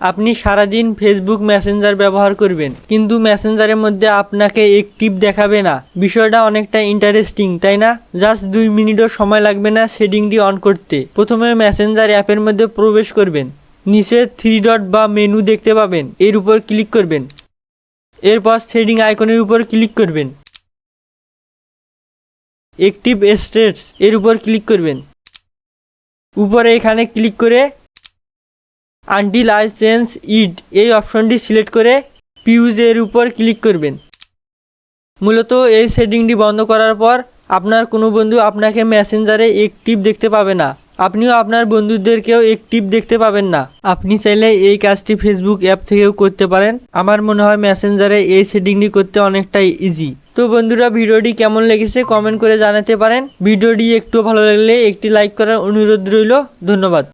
আপনি সারাদিন Facebook Messenger ব্যবহার করবেন, কিন্তু মেসেঞ্জারের মধ্যে আপনাকে একটিভ দেখাবে না। বিষয়টা অনেকটা ইন্টারেস্টিং তাই না? জাস্ট দুই মিনিটও সময় লাগবে না সেটিংটি অন করতে। প্রথমে মেসেঞ্জার অ্যাপের মধ্যে প্রবেশ করবেন। নিচে থ্রি ডট বা মেনু দেখতে পাবেন। এর উপর ক্লিক করবেন। এরপর সেটিং আইকনের উপর ক্লিক করবেন। অ্যাক্টিভ স্টেটস এর উপর ক্লিক করবেন। উপরে এখানে ক্লিক করে আই চেঞ্জ ইট এই অপশনটি সিলেক্ট করে পিউজ এর উপর ক্লিক করবেন। মূলত এই সেটিংটি বন্ধ করার পর আপনার কোনো বন্ধু আপনাকে মেসেঞ্জারে একটিভ দেখতে পাবে না। আপনিও আপনার বন্ধুদেরকেও একটিভ দেখতে পাবেন না। আপনি চাইলে এই কাজটি ফেসবুক অ্যাপ থেকেও করতে পারেন। আমার মনে হয় মেসেঞ্জারে এই সেটিংটি করতে অনেকটাই ইজি তো বন্ধুরা, ভিডিওটি কেমন লেগেছে কমেন্ট করে জানাতে পারেন। ভিডিওটি একটু ভালো লাগলে একটি লাইক করার অনুরোধ রইল। ধন্যবাদ।